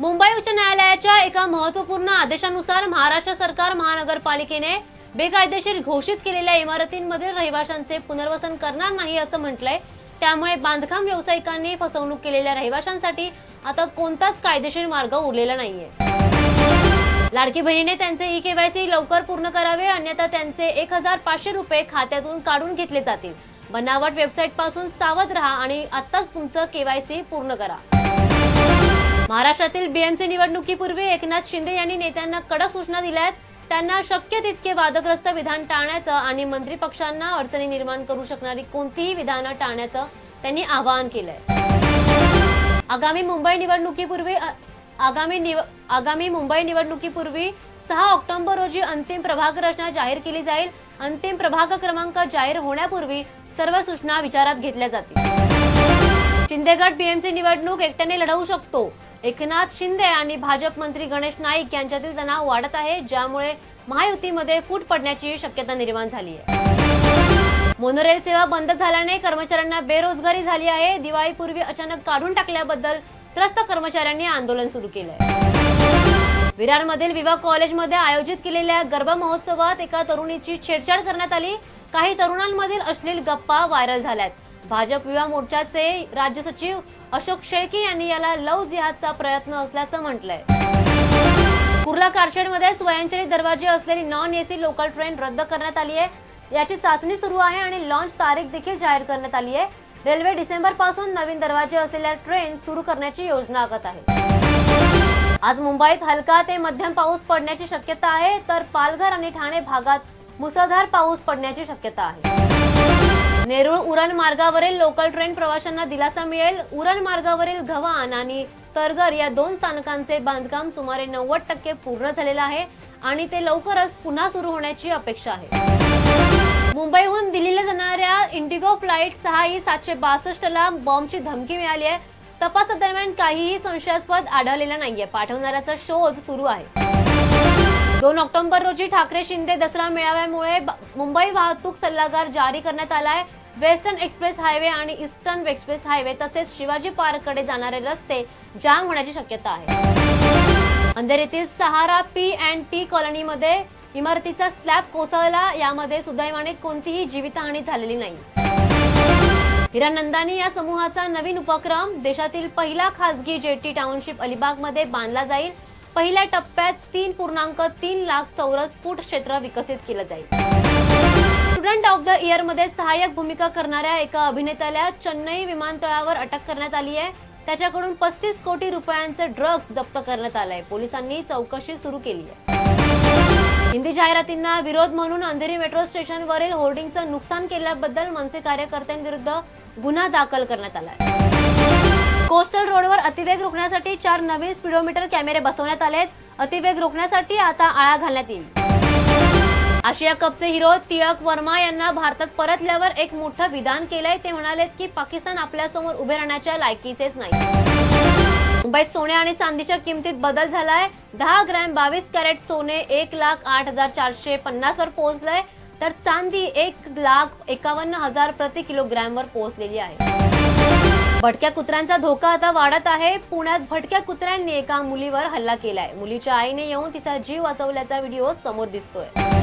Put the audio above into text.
मुंबई उच्च न्यायालयाच्या एका महत्त्वपूर्ण आदेशानुसार महाराष्ट्र सरकार महानगरपालिकेने बेकायदेशीर घोषित केलेल्या इमारतींमधील रहिवाशांचे पुनर्वसन करणार नाही असं म्हटलंय. त्यामुळे बांधकाम व्यावसायिकांनी फसवणूक केलेल्या रहिवाशांसाठी आता कोणताच कायदेशीर मार्ग उरलेला नाहीये. लाडकी बहिणीने त्यांचे ई केवायसी लवकर पूर्ण करावे अन्यथा त्यांचे एक हजार पाचशे रुपये खात्यातून काढून घेतले जातील. बनावट वेबसाईटपासून सावध राहा आणि आत्ताच तुमचं केवायसी पूर्ण करा. महाराष्ट्रातील बीएमसी निवडणुकीपूर्वी एकनाथ शिंदे यांनी नेत्यांना कडक सूचना दिल्या आहेत त्यांना शक्य तितके वादग्रस्त विधान टाळण्याचं आणि मंत्री पक्षांना अडचणी निर्माण करू शकणारी कोणतीही विधानं टाळण्याचं त्यांनी आवाहन केलंय. आगामी मुंबई निवडणुकीपूर्वी आगामी निव आगामी मुंबई निवडणुकीपूर्वी सहा ऑक्टोबर रोजी अंतिम प्रभाग रचना जाहीर केली जाईल. अंतिम प्रभाग क्रमांक जाहीर होण्यापूर्वी सर्व सूचना विचारात घेतल्या जातील. शिंदेगड बीएमसी निवडणूक एकट्याने लढवू शकतो. एकनाथ शिंदे आणि भाजप मंत्री गणेश नाईक यांच्यातील तणाव वाढत आहे ज्यामुळे महायुतीमध्ये फूट पडण्याची शक्यता निर्माण झाली आहे. मोनोरेल सेवा बंद झाल्याने कर्मचाऱ्यांना बेरोजगारी झाली आहे. दिवाळीपूर्वी अचानक काढून टाकल्याबद्दल त्रस्त कर्मचाऱ्यांनी आंदोलन सुरू केलंय. विरारमधील विवाह कॉलेजमध्ये आयोजित केलेल्या गरबा महोत्सवात एका तरुणीची छेडछाड करण्यात आली. काही तरुणांमधील अश्लील गप्पा व्हायरल झाल्यात. भाजप युवा मोर्चाचे राज्य सचिव अशोक शेळके यांनी याला लव जिहादचा प्रयत्न असल्याचं म्हटलंय. कुर्ला कारशेडमध्ये स्वयंचलित दरवाजे असलेली नॉन एसी लोकल ट्रेन रद्द करण्यात आली आहे. याची चाचणी सुरू आहे आणि लॉन्च तारीख देखील जाहीर करण्यात आली आहे. रेल्वे डिसेंबरपासून नवीन दरवाजे असलेल्या ट्रेन सुरू करण्याची योजना आखत आहे. आज मुंबईत हलका ते मध्यम पाऊस पडण्याची शक्यता आहे तर पालघर आणि ठाणे भागात मुसळधार पाऊस पडण्याची शक्यता आहे. नेरुळ उरण मार्गावरील लोकल ट्रेन प्रवाशांना दिलासा मिळेल. उरण मार्गावरील घवान आणि तरगर या दोन स्थानकांचे बांधकाम सुमारे नव्वद टक्के पूर्ण झालेलं आहे आणि ते लवकरच पुन्हा सुरू होण्याची अपेक्षा आहे. मुंबईहून दिल्लीला जाणाऱ्या इंडिगो फ्लाईट सहा ही सातशे बासष्ट ला बॉम्बची धमकी मिळाली आहे. तपासादरम्यान काहीही संशयास्पद आढळलेला नाहीये. पाठवणाऱ्याचा शोध सुरू आहे. दोन ऑक्टोबर रोजी ठाकरे शिंदे दसरा मेळाव्यामुळे मुंबई वाहतूक सल्लागार जारी करण्यात आलाय. वेस्टर्न एक्सप्रेस हायवे आणि ईस्टर्न एक्सप्रेस हायवे तसेच शिवाजी पार्ककडे जाणारे रस्ते जाम होण्याची शक्यता आहे. अंधेरीतील सहारा पी अँड टी कॉलनीमध्ये इमारतीचा स्लॅब कोसळला. यामध्ये सुदैवाने कोणतीही जीवितहानी झालेली नाही. हिरानंदानी या समूहाचा नवीन उपक्रम देशातील पहिला खासगी जेटी टाउनशिप अलिबागमध्ये बांधला जाईल. पहिल्या टप्प्यात तीन पूर्णांक तीन लाख चौरस फूट क्षेत्र विकसित केलं जाईल. स्टुडंट ऑफ द इयरमध्ये सहाय्यक भूमिका करणाऱ्या एका अभिनेत्याला चेन्नई विमानतळावर अटक करण्यात आली आहे. त्याच्याकडून पस्तीस कोटी रुपयांचे ड्रग्ज जप्त करण्यात आलंय. पोलिसांनी चौकशी सुरू केली आहे. हिंदी जाहिरातींना विरोध म्हणून अंधेरी मेट्रो स्टेशनवरील होर्डिंगचं नुकसान केल्याबद्दल मनसे कार्यकर्त्यांविरुद्ध गुन्हा दाखल करण्यात आलाय. कोस्टल रोडवर अतिवेग रोखण्यासाठी चार नवीन स्पीडोमीटर कॅमेरे बसवण्यात आले अतिवेग रोखण्यासाठी आता आळा घालण्यात येईल. आशिया कपचे हिरो तिळक वर्मा यांना भारतात परतल्यावर एक मोठं विधान केलंय. ते म्हणालेत की पाकिस्तान आपल्यासमोर उभे राहण्याच्या लायकीचेच नाही. मुंबईत सोने आणि चांदीच्या किमतीत बदल झालाय. दहा ग्रॅम बावीस कॅरेट सोने एक लाख आठ हजार चारशे पन्नास वर पोहोचलंय. तर चांदी एक लाख एकावन्न हजार प्रति किलोग्रॅम वर पोहोचलेली आहे. भटक्या कुत्र्यांचा धोका आता वाढत आहे. पुण्यात भटक्या कुत्र्यांनी एका मुलीवर हल्ला केलाय. मुलीच्या आईने येऊन तिचा जीव वाचवल्याचा व्हिडिओ समोर दिसतोय.